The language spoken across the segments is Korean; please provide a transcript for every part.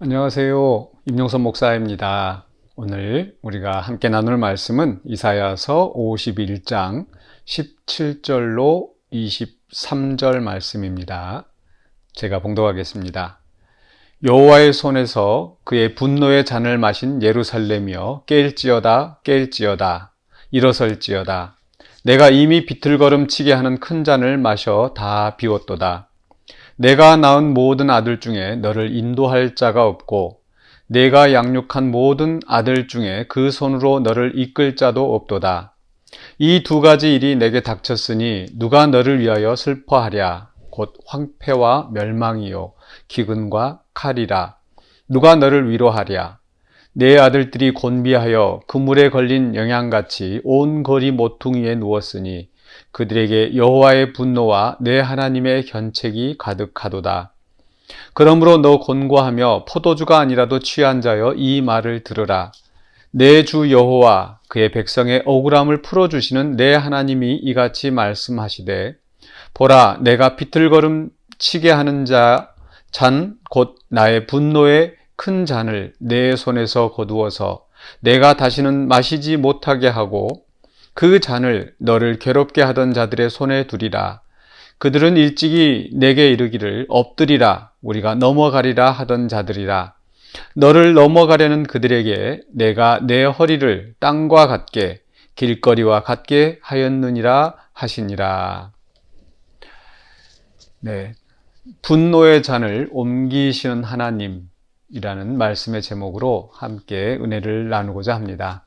안녕하세요. 임용선 목사입니다. 오늘 우리가 함께 나눌 말씀은 이사야서 51장 17절로 23절 말씀입니다. 제가 봉독하겠습니다. 여호와의 손에서 그의 분노의 잔을 마신 예루살렘이여 깰지어다 깰지어다 일어설지어다 내가 이미 비틀거름 치게 하는 큰 잔을 마셔 다 비웠도다 내가 낳은 모든 아들 중에 너를 인도할 자가 없고 내가 양육한 모든 아들 중에 그 손으로 너를 이끌 자도 없도다. 이 두 가지 일이 내게 닥쳤으니 누가 너를 위하여 슬퍼하랴? 곧 황폐와 멸망이요 기근과 칼이라. 누가 너를 위로하랴? 내 아들들이 곤비하여 그물에 걸린 영양같이 온 거리 모퉁이에 누웠으니 그들에게 여호와의 분노와 내 하나님의 견책이 가득하도다. 그러므로 너 곤고하며 포도주가 아니라도 취한 자여 이 말을 들으라. 내 주 여호와 그의 백성의 억울함을 풀어 주시는 내 하나님이 이같이 말씀하시되 보라 내가 비틀거름 치게 하는 자 잔 곧 나의 분노의 큰 잔을 내 손에서 거두어서 내가 다시는 마시지 못하게 하고 그 잔을 너를 괴롭게 하던 자들의 손에 두리라. 그들은 일찍이 내게 이르기를 엎드리라 우리가 넘어가리라 하던 자들이라. 너를 넘어가려는 그들에게 내가 내 허리를 땅과 같게 길거리와 같게 하였느니라 하시니라. 네. 분노의 잔을 옮기시는 하나님이라는 말씀의 제목으로 함께 은혜를 나누고자 합니다.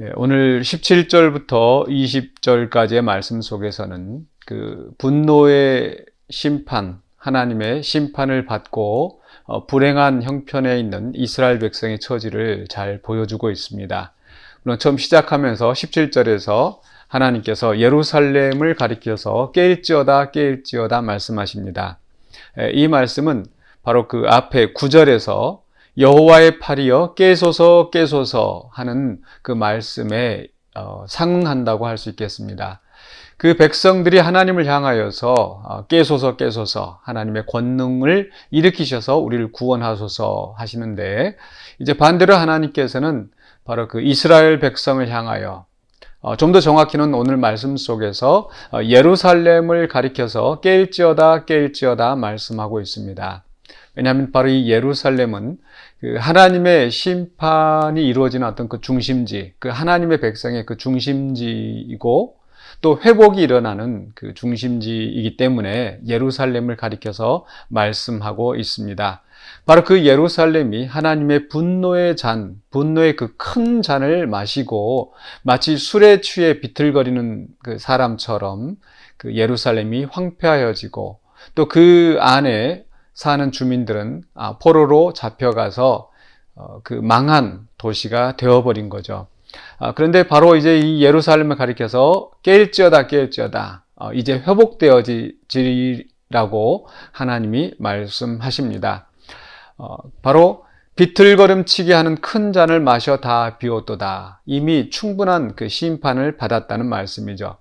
예, 오늘 17절부터 20절까지의 말씀 속에서는 그 분노의 심판, 하나님의 심판을 받고 어, 불행한 형편에 있는 이스라엘 백성의 처지를 잘 보여주고 있습니다. 물론 처음 시작하면서 17절에서 하나님께서 예루살렘을 가리켜서 깨일지어다 깨일지어다 말씀하십니다. 예, 이 말씀은 바로 그 앞에 9절에서 여호와의 팔이여 깨소서 깨소서 하는 그 말씀에 어, 상응한다고 할 수 있겠습니다. 그 백성들이 하나님을 향하여서 어, 깨소서 깨소서 하나님의 권능을 일으키셔서 우리를 구원하소서 하시는데 이제 반대로 하나님께서는 바로 그 이스라엘 백성을 향하여 어, 좀더 정확히는 오늘 말씀 속에서 예루살렘을 가리켜서 깰지어다 깰지어다 말씀하고 있습니다. 왜냐하면 바로 이 예루살렘은 그 하나님의 심판이 이루어지는 어떤 그 중심지, 그 하나님의 백성의 그 중심지이고 또 회복이 일어나는 그 중심지이기 때문에 예루살렘을 가리켜서 말씀하고 있습니다. 바로 그 예루살렘이 하나님의 분노의 잔, 분노의 그 큰 잔을 마시고 마치 술에 취해 비틀거리는 그 사람처럼 그 예루살렘이 황폐하여지고 또 그 안에 사는 주민들은 아, 포로로 잡혀가서 어, 그 망한 도시가 되어버린 거죠. 아, 그런데 바로 이제 이 예루살렘을 가리켜서 깰지어다 깰지어다 어, 이제 회복되어지리라고 하나님이 말씀하십니다. 어, 바로 비틀거름치게 하는 큰 잔을 마셔 다 비웠도다. 이미 충분한 그 심판을 받았다는 말씀이죠.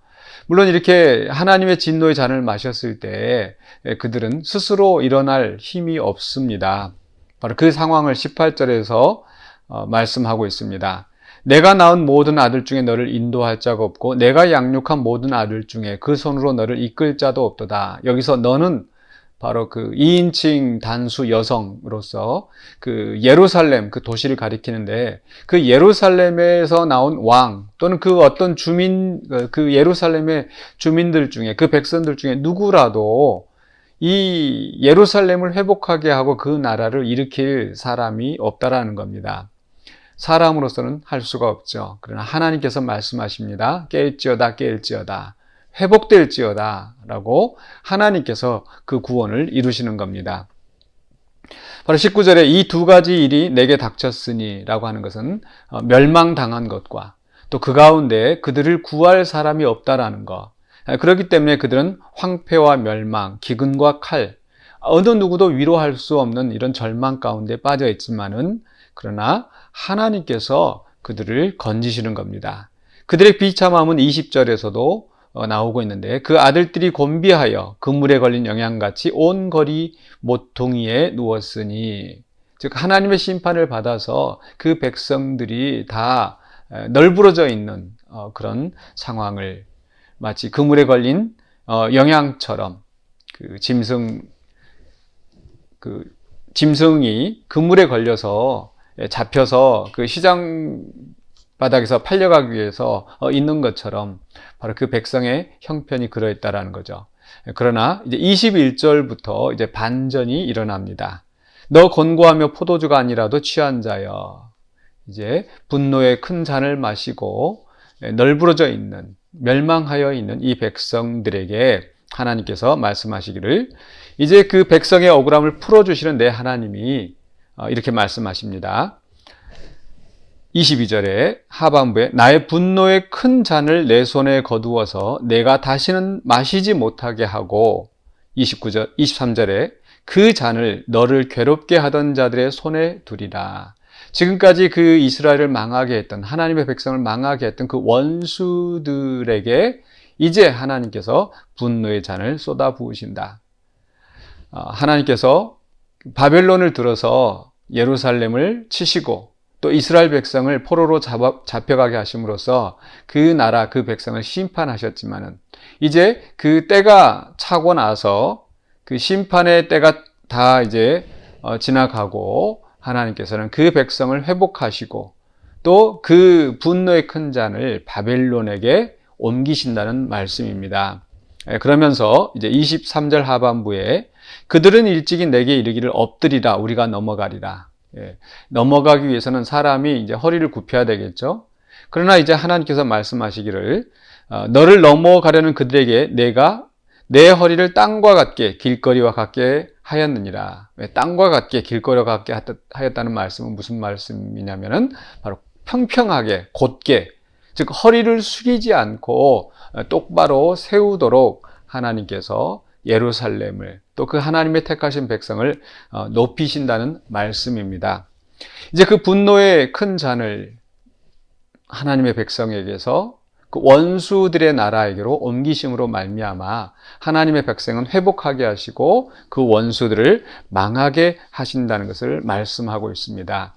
물론 이렇게 하나님의 진노의 잔을 마셨을 때 그들은 스스로 일어날 힘이 없습니다. 바로 그 상황을 18절에서 어, 말씀하고 있습니다. 내가 낳은 모든 아들 중에 너를 인도할 자가 없고 내가 양육한 모든 아들 중에 그 손으로 너를 이끌 자도 없도다. 여기서 너는 바로 그 2인칭 단수 여성으로서 그 예루살렘 그 도시를 가리키는데 그 예루살렘에서 나온 왕 또는 그 어떤 주민 그 예루살렘의 주민들 중에 그 백성들 중에 누구라도 이 예루살렘을 회복하게 하고 그 나라를 일으킬 사람이 없다라는 겁니다. 사람으로서는 할 수가 없죠. 그러나 하나님께서 말씀하십니다. 깰지어다 깰지어다. 회복될지어다 라고 하나님께서 그 구원을 이루시는 겁니다. 바로 19절에 이 두 가지 일이 내게 닥쳤으니 라고 하는 것은 어, 멸망당한 것과 또 그 가운데 그들을 구할 사람이 없다라는 것. 그렇기 때문에 그들은 황폐와 멸망, 기근과 칼, 어느 누구도 위로할 수 없는 이런 절망 가운데 빠져 있지만은 그러나 하나님께서 그들을 건지시는 겁니다. 그들의 비참함은 20절에서도 어, 나오고 있는데 그 아들들이 곤비하여 그물에 걸린 영양같이 온 거리 모퉁이에 누웠으니 즉 하나님의 심판을 받아서 그 백성들이 다 널브러져 있는 어, 그런 상황을 마치 그물에 걸린 어, 영양처럼 그 짐승 그 짐승이 그물에 걸려서 잡혀서 그 시장 바닥에서 팔려가기 위해서 어, 있는 것처럼 바로 그 백성의 형편이 그러했다라는 거죠. 그러나 이제 21절부터 이제 반전이 일어납니다. 너 권고하며 포도주가 아니라도 취한 자여. 이제 분노의 큰 잔을 마시고 널브러져 있는 멸망하여 있는 이 백성들에게 하나님께서 말씀하시기를 이제 그 백성의 억울함을 풀어주시는 내 하나님이 어, 이렇게 말씀하십니다. 22절에 하반부에 나의 분노의 큰 잔을 내 손에 거두어서 내가 다시는 마시지 못하게 하고 29절, 23절에 그 잔을 너를 괴롭게 하던 자들의 손에 두리라. 지금까지 그 이스라엘을 망하게 했던 하나님의 백성을 망하게 했던 그 원수들에게 이제 하나님께서 분노의 잔을 쏟아 부으신다. 어, 하나님께서 바벨론을 들어서 예루살렘을 치시고 또 이스라엘 백성을 포로로 잡혀가게 하심으로써 그 나라 그 백성을 심판하셨지만은 이제 그 때가 차고 나서 그 심판의 때가 다 이제 어, 지나가고 하나님께서는 그 백성을 회복하시고 또 그 분노의 큰 잔을 바벨론에게 옮기신다는 말씀입니다. 예, 그러면서 이제 23절 하반부에 그들은 일찍이 내게 이르기를 엎드리라 우리가 넘어가리라. 예, 넘어가기 위해서는 사람이 이제 허리를 굽혀야 되겠죠. 그러나 이제 하나님께서 말씀하시기를 어, 너를 넘어가려는 그들에게 내가 내 허리를 땅과 같게 길거리와 같게 하였느니라. 왜 땅과 같게 길거리와 같게 하였다는 말씀은 무슨 말씀이냐면은 바로 평평하게 곧게 즉 허리를 숙이지 않고 똑바로 세우도록 하나님께서 예루살렘을 또 그 하나님의 택하신 백성을 어, 높이신다는 말씀입니다. 이제 그 분노의 큰 잔을 하나님의 백성에게서 그 원수들의 나라에게로 옮기심으로 말미암아 하나님의 백성은 회복하게 하시고 그 원수들을 망하게 하신다는 것을 말씀하고 있습니다.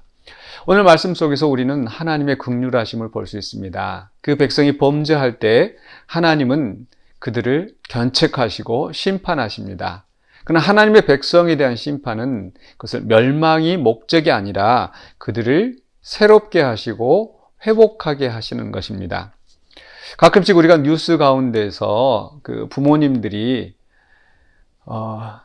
오늘 말씀 속에서 우리는 하나님의 극률하심을 볼 수 있습니다. 그 백성이 범죄할 때 하나님은 그들을 견책하시고 심판하십니다. 그러나 하나님의 백성에 대한 심판은 그것을 멸망이 목적이 아니라 그들을 새롭게 하시고 회복하게 하시는 것입니다. 가끔씩 우리가 뉴스 가운데서 그 부모님들이 어,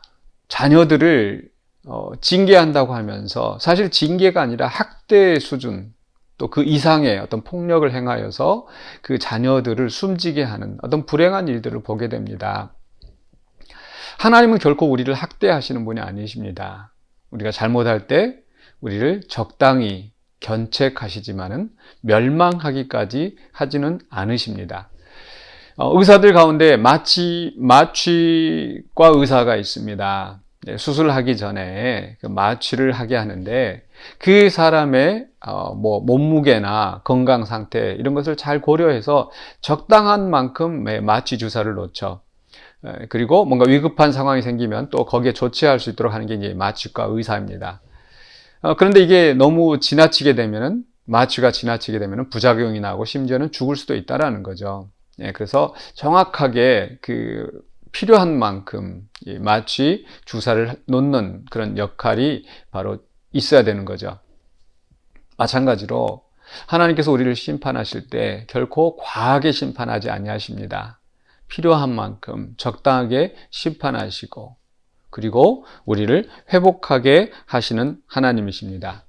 자녀들을 어, 징계한다고 하면서 사실 징계가 아니라 학대 수준 또 그 이상의 어떤 폭력을 행하여서 그 자녀들을 숨지게 하는 어떤 불행한 일들을 보게 됩니다. 하나님은 결코 우리를 학대하시는 분이 아니십니다. 우리가 잘못할 때 우리를 적당히 견책하시지만은 멸망하기까지 하지는 않으십니다. 어, 의사들 가운데 마취, 마취과 의사가 있습니다. 네, 수술하기 전에 그 마취를 하게 하는데 그 사람의 어, 뭐 몸무게나 건강 상태 이런 것을 잘 고려해서 적당한 만큼 마취 주사를 놓죠. 그리고 뭔가 위급한 상황이 생기면 또 거기에 조치할 수 있도록 하는 게 이제 마취과 의사입니다. 어, 그런데 이게 너무 지나치게 되면은 마취가 지나치게 되면은 부작용이 나고 심지어는 죽을 수도 있다라는 거죠. 예, 그래서 정확하게 그 필요한 만큼 마취 주사를 놓는 그런 역할이 바로 있어야 되는 거죠. 마찬가지로 하나님께서 우리를 심판하실 때 결코 과하게 심판하지 아니하십니다. 필요한 만큼 적당하게 심판하시고 그리고 우리를 회복하게 하시는 하나님이십니다.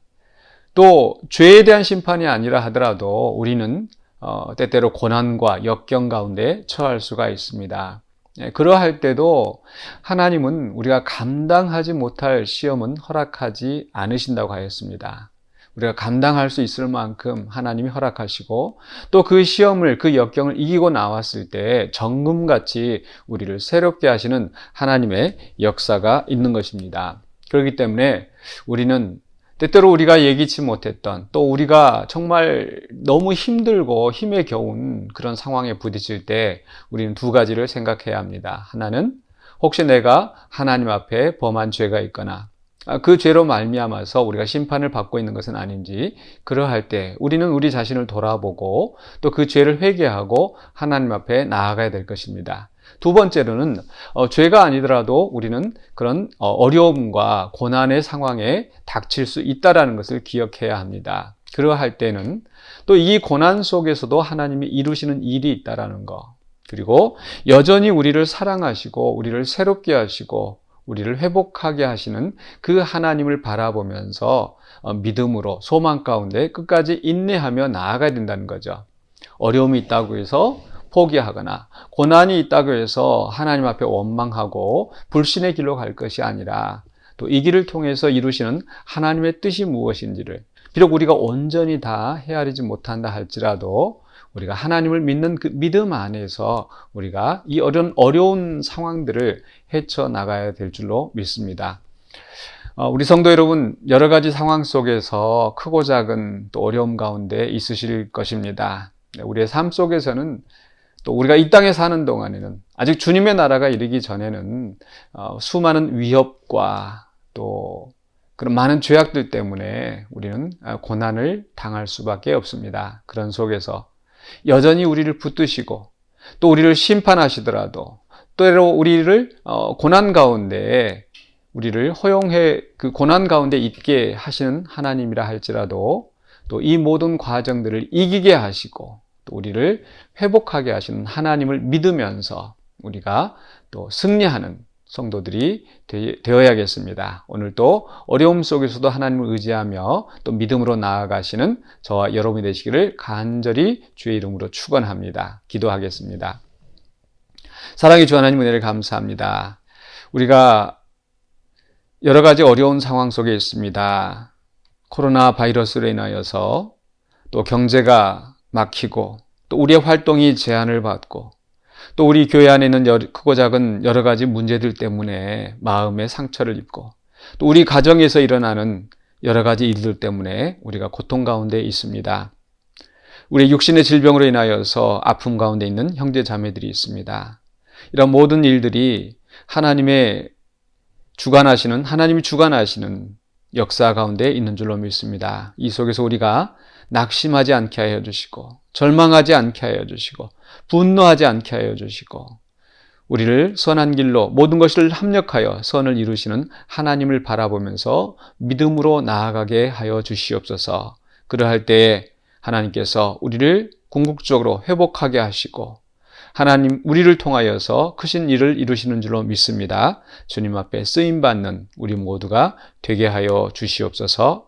또 죄에 대한 심판이 아니라 하더라도 우리는 어, 때때로 고난과 역경 가운데 처할 수가 있습니다. 예, 그러할 때도 하나님은 우리가 감당하지 못할 시험은 허락하지 않으신다고 하였습니다. 우리가 감당할 수 있을 만큼 하나님이 허락하시고 또 그 시험을 그 역경을 이기고 나왔을 때 정금같이 우리를 새롭게 하시는 하나님의 역사가 있는 것입니다. 그렇기 때문에 우리는 때때로 우리가 예기치 못했던 또 우리가 정말 너무 힘들고 힘에 겨운 그런 상황에 부딪힐 때 우리는 두 가지를 생각해야 합니다. 하나는 혹시 내가 하나님 앞에 범한 죄가 있거나 아, 그 죄로 말미암아서 우리가 심판을 받고 있는 것은 아닌지 그러할 때 우리는 우리 자신을 돌아보고 또 그 죄를 회개하고 하나님 앞에 나아가야 될 것입니다. 두 번째로는 어, 죄가 아니더라도 우리는 그런 어, 어려움과 고난의 상황에 닥칠 수 있다라는 것을 기억해야 합니다. 그러할 때는 또 이 고난 속에서도 하나님이 이루시는 일이 있다라는 거. 그리고 여전히 우리를 사랑하시고 우리를 새롭게 하시고 우리를 회복하게 하시는 그 하나님을 바라보면서 어, 믿음으로 소망 가운데 끝까지 인내하며 나아가야 된다는 거죠. 어려움이 있다고 해서 포기하거나 고난이 있다고 해서 하나님 앞에 원망하고 불신의 길로 갈 것이 아니라 또 이 길을 통해서 이루시는 하나님의 뜻이 무엇인지를 비록 우리가 온전히 다 헤아리지 못한다 할지라도 우리가 하나님을 믿는 그 믿음 안에서 우리가 이 어려운, 어려운 상황들을 헤쳐 나가야 될 줄로 믿습니다. 어, 우리 성도 여러분, 여러 가지 상황 속에서 크고 작은 또 어려움 가운데 있으실 것입니다. 네, 우리의 삶 속에서는 또 우리가 이 땅에 사는 동안에는 아직 주님의 나라가 이르기 전에는 어, 수많은 위협과 또 그런 많은 죄악들 때문에 우리는 어, 고난을 당할 수밖에 없습니다. 그런 속에서 여전히 우리를 붙드시고 또 우리를 심판하시더라도 때로 우리를 어, 고난 가운데 우리를 허용해 그 고난 가운데 있게 하시는 하나님이라 할지라도 또 이 모든 과정들을 이기게 하시고 또 우리를 회복하게 하시는 하나님을 믿으면서 우리가 또 승리하는 성도들이 되어야겠습니다. 오늘도 어려움 속에서도 하나님을 의지하며 또 믿음으로 나아가시는 저와 여러분이 되시기를 간절히 주의 이름으로 축원합니다. 기도하겠습니다. 사랑의 주 하나님 은혜를 감사합니다. 우리가 여러 가지 어려운 상황 속에 있습니다. 코로나 바이러스로 인하여서 또 경제가 막히고 또 우리의 활동이 제한을 받고 또 우리 교회 안에는 크고 작은 여러 가지 문제들 때문에 마음의 상처를 입고 또 우리 가정에서 일어나는 여러 가지 일들 때문에 우리가 고통 가운데 있습니다. 우리 육신의 질병으로 인하여서 아픔 가운데 있는 형제 자매들이 있습니다. 이런 모든 일들이 하나님의 주관하시는 하나님이 주관하시는 역사 가운데 있는 줄로 믿습니다. 이 속에서 우리가 낙심하지 않게 하여 주시고 절망하지 않게 하여 주시고 분노하지 않게 하여 주시고 우리를 선한 길로 모든 것을 합력하여 선을 이루시는 하나님을 바라보면서 믿음으로 나아가게 하여 주시옵소서. 그러할 때에 하나님께서 우리를 궁극적으로 회복하게 하시고 하나님 우리를 통하여서 크신 일을 이루시는 줄로 믿습니다. 주님 앞에 쓰임 받는 우리 모두가 되게 하여 주시옵소서.